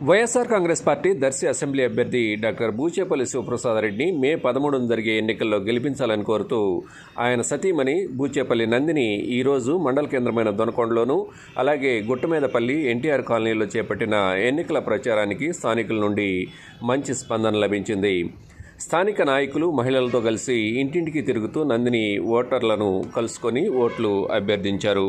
YSR Congress party Darsi assembly అభ్యర్థి doctor Boochepalli Sivaprasad రెడ్డిని May పదమూడున జరిగే ఎన్నికల్లో గెలిపించాలని కోరుతూ ఆయన సతీమణి బూచేపల్లి నందిని ఈరోజు మండల కేంద్రమైన దొనకొండలోను అలాగే గుట్టమీదపల్లి ఎన్టీఆర్ కాలనీలో చేపట్టిన ఎన్నికల ప్రచారానికి స్థానికుల నుండి మంచి స్పందన లభించింది. స్థానిక నాయకులు మహిళలతో కలిసి ఇంటింటికి తిరుగుతూ నందిని ఓటర్లను కలుసుకొని ఓట్లు అభ్యర్థించారు.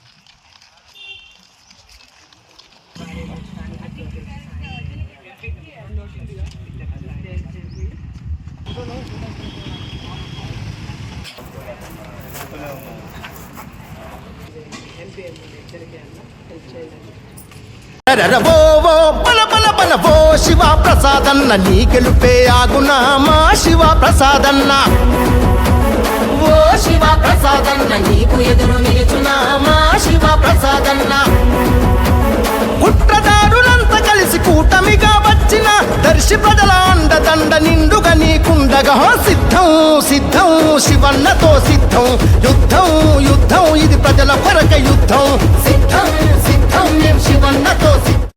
గుర్తుపెట్టుకొని సారి ఓ శివ ప్రసాదన్న నీ గెలుపే ఆగునా మా శివ ప్రసాదన్న. ఓ శివ ప్రసాదన్న నీకు ఎదురు నిలుచునా మా శివ ప్రసాదన్న. కుట్రదారులంతా కలిసి కూటమిగా వచ్చిన దర్శి ప్రజల అండదండ నిండుగా నీకుండగా సిద్ధం సిద్ధం శివన్నతో సిద్ధం. యుద్ధం యుద్ధం ఇది ప్రజల కొరక యుద్ధం. సిద్ధం సిద్ధం మేము శివన్నతో సిద్ధం.